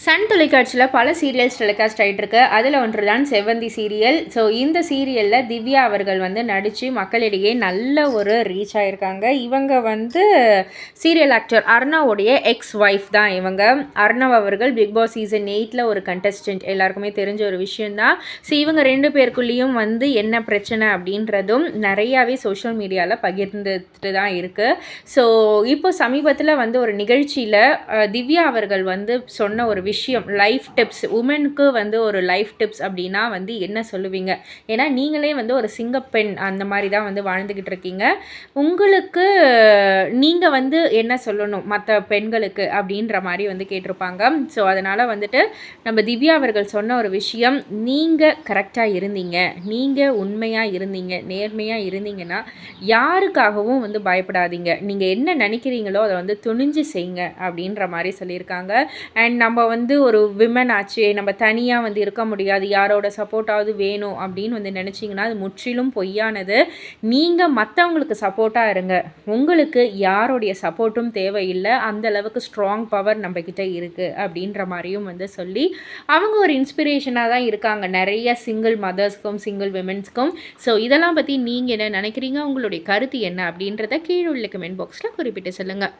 Sun தொலைக்காட்சியில் பல serials telecast ஆகிட்டுருக்கு அதில் ஒன்று தான் செவ்வந்தி சீரியல் ஸோ இந்த சீரியலில் திவ்யா அவர்கள் வந்து நடித்து மக்களிடையே நல்ல ஒரு ரீச் ஆகிருக்காங்க இவங்க வந்து சீரியல் ஆக்டர் அர்ணாவுடைய எக்ஸ் ஒய்ஃப் தான் இவங்க. அர்ணவ் அவர்கள் பிக் பாஸ் சீசன் எயிட்டில் ஒரு கண்டஸ்டன்ட் எல்லாருக்குமே தெரிஞ்ச ஒரு விஷயந்தான் ஸோ இவங்க ரெண்டு பேருக்குள்ளேயும் வந்து என்ன பிரச்சனை அப்படின்றதும் நிறையாவே சோஷியல் மீடியாவில் பகிர்ந்துட்டு தான் இருக்குது ஸோ இப்போ சமீபத்தில் வந்து ஒரு நிகழ்ச்சியில் திவ்யா அவர்கள் வந்து சொன்ன ஒரு விஷயம் லைஃப் டிப்ஸ் உமனுக்கு வந்து ஒரு லைஃப் டிப்ஸ் அப்படின்னா வந்து என்ன சொல்லுவீங்க? ஏன்னா நீங்களே வந்து ஒரு சிங்கப்பெண் அந்த மாதிரி தான் வந்து வாழ்ந்துக்கிட்டு இருக்கீங்க. உங்களுக்கு நீங்கள் வந்து என்ன சொல்லணும் மற்ற பெண்களுக்கு அப்படின்ற மாதிரி வந்து கேட்டிருப்பாங்க. ஸோ அதனால் வந்துட்டு நம்ம திவ்யா அவர்கள் சொன்ன ஒரு விஷயம் நீங்கள் கரெக்டாக இருந்தீங்க. நீங்கள் உண்மையாக இருந்தீங்க. நேர்மையாக இருந்தீங்கன்னா யாருக்காகவும் வந்து பயப்படாதீங்க. நீங்கள் என்ன நினைக்கிறீங்களோ அதை வந்து துணிஞ்சு செய்யுங்க அப்படின்ற மாதிரி சொல்லியிருக்காங்க. அண்ட் நம்ம வந்து ஒரு விமன் ஆச்சு நம்ம தனியாக வந்து இருக்க முடியாது யாரோட சப்போர்ட்டாவது வேணும் அப்படின்னு வந்து நினச்சிங்கன்னா அது முற்றிலும் பொய்யானது. நீங்கள் மற்றவங்களுக்கு சப்போர்ட்டாக இருங்க. உங்களுக்கு யாருடைய சப்போர்ட்டும் தேவையில்லை. அந்த அளவுக்கு ஸ்ட்ராங் பவர் நம்மக்கிட்ட இருக்குது அப்படின்ற மாதிரியும் வந்து சொல்லி அவங்க ஒரு இன்ஸ்பிரேஷனாக தான் இருக்காங்க. நிறைய சிங்கிள் மதர்ஸ்க்கும் சிங்கிள் விமென்ஸ்க்கும் ஸோ இதெல்லாம் பற்றி நீங்கள் என்ன நினைக்கிறீங்க? உங்களுடைய கருத்து என்ன அப்படின்றத கீழே உள்ள கமெண்ட் பாக்ஸில் குறிப்பிட்டு சொல்லுங்கள்